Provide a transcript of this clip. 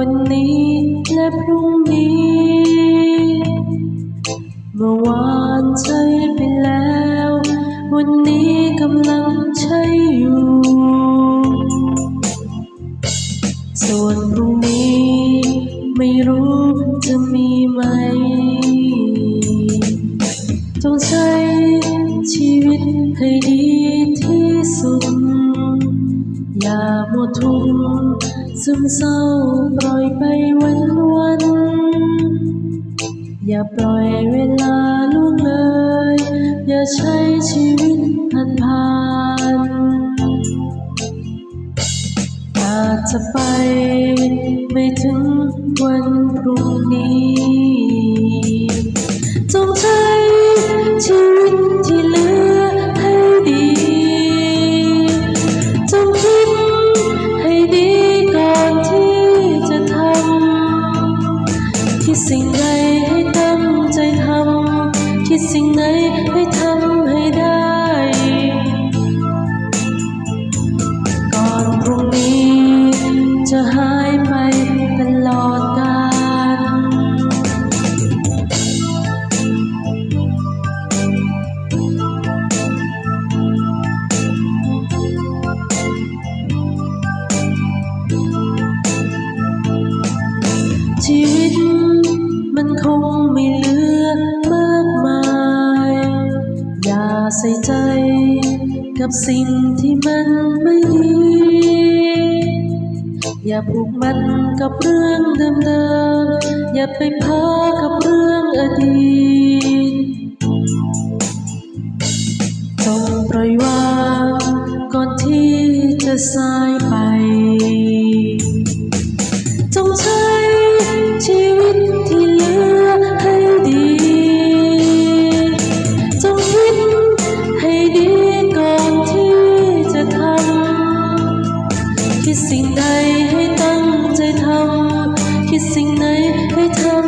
วันนี้และพรุ่งนี้ เมื่อวานใช้ไปแล้ว วันนี้กำลังใช้อยู่ ส่วนพรุ่งนี้ ไม่รู้จะมีไหม จงใช้ชีวิตให้ดีที่สุด อย่ามัวทุก ซึมเศร้าปล่อยไปวันวัน อย่าปล่อยเวลาล่วงเลย อย่าใช้ชีวิตผ่านผ่านอาจจะไป ไม่ถึงวันพรุ่งนี้ จงใช้ชีวิต สิ่งไหนให้ทำให้ได้ ก่อนพรุ่งนี้จะหายไปตลอดกาลชีวิตมันคงไม่เหลือ ใส่ใจ กับสิ่งที่มันไม่ดี อย่าผูกมัดกับเรื่องเดิมๆ อย่าไปพากับเรื่องอดีตต้องปล่อยวางก่อนที่จะสายไป จงใช้ชีวิต คิดสิ่งใดให้ตั้งใจทำคิดสิ่งไหนให้ทำ